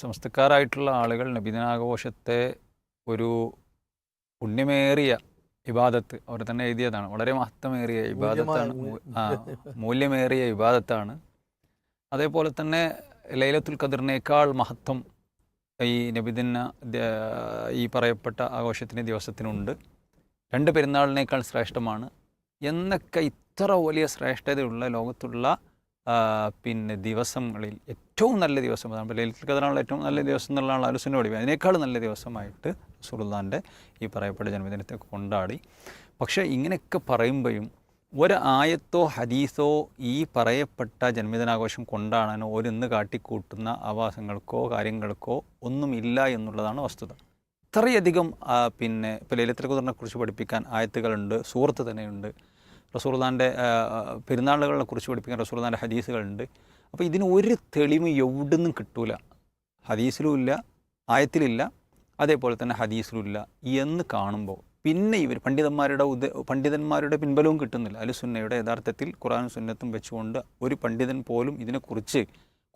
സമസ്തക്കാരായിട്ടുള്ള ആളുകൾ നബിദിനാഘോഷത്തെ ഒരു പുണ്യമേറിയ ഇബാദത്ത് അവർ തന്നെ എഴുതിയതാണ്. വളരെ മഹത്വമേറിയ ഇബാദത്താണ്. ആ മൂല്യമേറിയ ഇബാദത്താണ്. അതേപോലെ തന്നെ ലൈലത്തുൽ ഖദറിനേക്കാൾ മഹത്വം ഈ നബിദിന ഈ പറയപ്പെട്ട ആഘോഷത്തിന് ദിവസത്തിനുണ്ട്. രണ്ട് പെരുന്നാളിനേക്കാൾ ശ്രേഷ്ഠമാണ് എന്നൊക്കെ ഇത്ര വലിയ ശ്രേഷ്ഠതയുള്ള ലോകത്തുള്ള പിന്നെ ദിവസങ്ങളിൽ ഏറ്റവും നല്ല ദിവസം അതാണ് ലൈലത്തിൽ ഖദറാണുള്ള ഏറ്റവും നല്ല ദിവസം എന്നുള്ളതാണ് അലുസിന്റെ പഠിപ്പ് അതിനേക്കാൾ നല്ല ദിവസമായിട്ട് സുൽത്താന്റെ ഈ പറയപ്പെട്ട ജന്മദിനത്തെ കൊണ്ടാടി. പക്ഷേ ഇങ്ങനെയൊക്കെ പറയുമ്പോഴും ഒരു ആയത്തോ ഹദീസോ ഈ പറയപ്പെട്ട ജന്മദിനാഘോഷം കൊണ്ടാടാനോ ഒരിന്ന് കാട്ടിക്കൂട്ടുന്ന ആവാസങ്ങൾക്കോ കാര്യങ്ങൾക്കോ ഒന്നുമില്ല എന്നുള്ളതാണ് വസ്തുത. ഇത്രയധികം പിന്നെ ഇപ്പോൾ ലൈലത്തിൽ കുതിറിനെ കുറിച്ച് പഠിപ്പിക്കാൻ ആയത്തുകളുണ്ട് സൂറത്ത് തന്നെയുണ്ട്. റസൂർദാന്റെ പെരുന്നാളുകളെ കുറിച്ച് പഠിപ്പിക്കാൻ റസൂർദാന്റെ ഹദീസുകളുണ്ട്. അപ്പോൾ ഇതിന് ഒരു തെളിവ് എവിടുന്നും കിട്ടൂല. ഹദീസിലും ഇല്ല ആയത്തിലില്ല അതേപോലെ തന്നെ ഹദീസിലും ഇല്ല എന്ന് കാണുമ്പോൾ പിന്നെ ഇവർ പണ്ഡിതന്മാരുടെ ഉദ പണ്ഡിതന്മാരുടെ പിൻബലവും കിട്ടുന്നില്ല. അലുസുന്നയുടെ യഥാർത്ഥത്തിൽ ഖുറാനും സുന്നത്തും വെച്ചുകൊണ്ട് ഒരു പണ്ഡിതൻ പോലും ഇതിനെക്കുറിച്ച്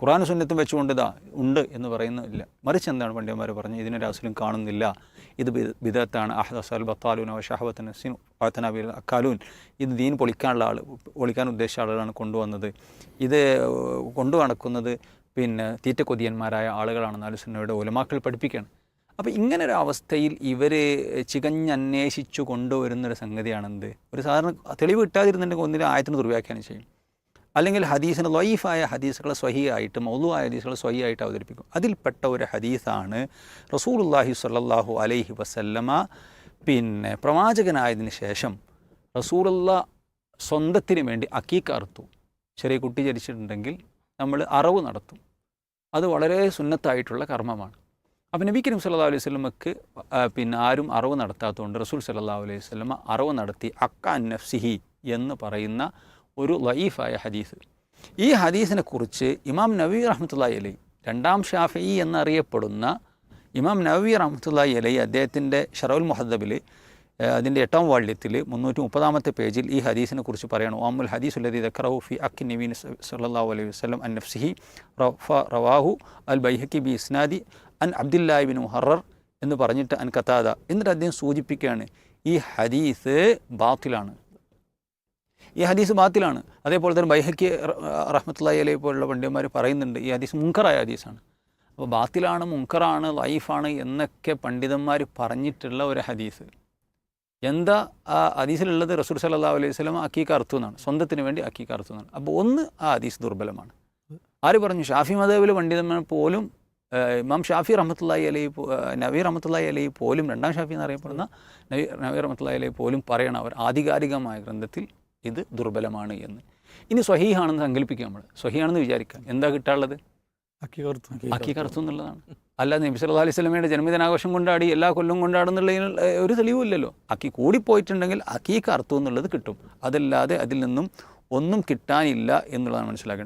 ഖുറാനും സുന്നത്തും വെച്ചുകൊണ്ട് ഇതാ ഉണ്ട് എന്ന് പറയുന്നില്ല. മറിച്ച് എന്താണ് പണ്ഡിതന്മാർ പറഞ്ഞത്? ഇതിനൊരു അസുലും കാണുന്നില്ല. ഇത് ബി- അഹദസ് അൽ ബത്താലൂൻ ഷഹബത്തൻ സിൻ ഫാത്തനബിൽ അക്കാലൂൻ ഇത് ദീൻ പൊളിക്കാനുള്ള ആൾ പൊളിക്കാൻ ഉദ്ദേശിച്ച ആളുകളാണ് കൊണ്ടുവന്നത്. ഇത് കൊണ്ടു നടക്കുന്നത് പിന്നെ തീറ്റ കൊതിയന്മാരായ ആളുകളാണെന്ന് അലുസുന്നയുടെ ഉലമാക്കൾ പഠിപ്പിക്കുകയാണ്. അപ്പോൾ ഇങ്ങനെ ഒരു അവസ്ഥയിൽ ഇവർ ചികഞ്ഞന്വേഷിച്ചു കൊണ്ടുവരുന്നൊരു സംഗതിയാണെന്ത്? ഒരു സാധാരണ തെളിവ് കിട്ടാതിരുന്നുണ്ടെങ്കിൽ ഒന്നിനും ആയത്തിന് ദുർവ്യാഖ്യാനം ചെയ്യും അല്ലെങ്കിൽ ഹദീസിന് ലൊയ്ഫായ ഹദീസുകളെ സ്വഹിയായിട്ട് മൗലുവായ ഹദീസുകളെ സ്വഹിയായിട്ട് അവതരിപ്പിക്കും. അതിൽപ്പെട്ട ഒരു ഹദീസാണ് റസൂലുല്ലാഹി സ്വല്ലല്ലാഹു അലൈഹി വസല്ലമ. പിന്നെ പ്രവാചകനായതിനു ശേഷം റസൂലുള്ള സ്വന്തത്തിന് വേണ്ടി അക്കീക്ക് അറുത്തു. ചെറിയ കുട്ടി ജനിച്ചിട്ടുണ്ടെങ്കിൽ നമ്മൾ അറവ് നടത്തും. അത് വളരെ സുന്നത്തായിട്ടുള്ള കർമ്മമാണ്. അപ്പോൾ നബി കരീം സല്ലാ അലൈഹി സ്വലമക്ക് പിന്നെ ആരും അറവ് നടത്താത്തതുകൊണ്ട് റസൂൽ സല്ലാ അലൈഹി സ്വലമ അറവ് നടത്തി അക്കാൻ നഫ്സിഹി എന്ന് പറയുന്ന ഒരു ലയീഫായ ഹദീസ്. ഈ ഹദീസിനെ കുറിച്ച് ഇമാം നബി റഹ്മത്തുള്ളാഹി അലൈ രണ്ടാം ഷാഫി എന്നറിയപ്പെടുന്ന ഇമാം നബി റഹ്മത്തുള്ളാഹി അലൈ അദ്ദേഹത്തിന്റെ ഷറവുൽ മുഹദ്ദബിൽ അതിന്റെ എട്ടാം വാള്യത്തിൽ മുന്നൂറ്റി മുപ്പതാമത്തെ പേജിൽ ഈ ഹദീസിനെ കുറിച്ച് പറയണം. ഓമുൽ ഹദീസ് ഉല്ലദി ദക്കറഹു ഫി അക്കി നബീൻ സല്ലല്ലാഹു അലൈഹി വസ്ലം അൻ നഫ്സിഹി റഫ റവാഹു അൽ ബൈഹക്കി ബി ഇസ്നാദി അൻ അബ്ദുല്ലാഹിബിൻ മുഹറർ എന്ന് പറഞ്ഞിട്ട് അൻ കത്താദ. എന്നിട്ട് അദ്ദേഹം സൂചിപ്പിക്കുകയാണ് ഈ ഹദീസ് ബാത്തിലാണ്. ഈ ഹദീസ് ബാത്തിലാണ്. അതേപോലെ തന്നെ ബൈഹക്കി റഹ്മത്തുള്ളി അലൈഹി പോലുള്ള പണ്ഡിതന്മാർ പറയുന്നുണ്ട് ഈ ഹദീസ് മുങ്കറായ ഹദീസാണ്. അപ്പോൾ ബാത്തിലാണ് മുങ്കറാണ് ലൈഫാണ് എന്നൊക്കെ പണ്ഡിതന്മാർ പറഞ്ഞിട്ടുള്ള ഒരു ഹദീസ്. എന്താ ആ ഹദീസിലുള്ളത്? റസൂർ സല്ലല്ലാഹു അലൈഹി സ്വലം അക്കീക്ക് അർത്തു എന്നാണ്. സ്വന്തത്തിന് വേണ്ടി അക്കീക്ക് അർത്തു എന്നാണ്. അപ്പോൾ ഒന്ന് ആ ഹദീസ് ദുർബലമാണ്. ആര് പറഞ്ഞു? ഷാഫി മദേബിലെ പണ്ഡിതന്മാർ പോലും ഇമാം ഷാഫി റഹ്മത്തുള്ളാഹി അലൈ നവീർ റഹ്മത്തുള്ളാഹി അലൈഹി പോലും രണ്ടാം ഷാഫി എന്നറിയപ്പെടുന്ന നബി നബി റഹ്മത്തുള്ളാഹി അലൈ പോലും പറയണം അവർ ആധികാരികമായ ഗ്രന്ഥത്തിൽ ഇത് ദുർബലമാണ് എന്ന്. ഇനി സ്വഹീഹാണെന്ന് സങ്കല്പിക്കുക നമ്മൾ. സ്വഹീഹാണെന്ന് വിചാരിക്കാം. എന്താ കിട്ടാനുള്ളത്? അക്കി ഓർത്തു അക്കി കറുത്തു എന്നുള്ളതാണ്. അല്ലാതെ നബി സല്ലാ അലൈഹി സ്വലമയുടെ ജന്മദിനാഘോഷം കൊണ്ടാടി എല്ലാ കൊല്ലം കൊണ്ടാടുന്നുള്ളതിന് ഒരു തെളിവുമില്ലല്ലോ. അക്കി കൂടിപ്പോയിട്ടുണ്ടെങ്കിൽ അക്കി കറുത്തു എന്നുള്ളത് കിട്ടും. അതല്ലാതെ അതിൽ നിന്നും ഒന്നും കിട്ടാനില്ല എന്നുള്ളതാണ് മനസ്സിലാക്കേണ്ടത്.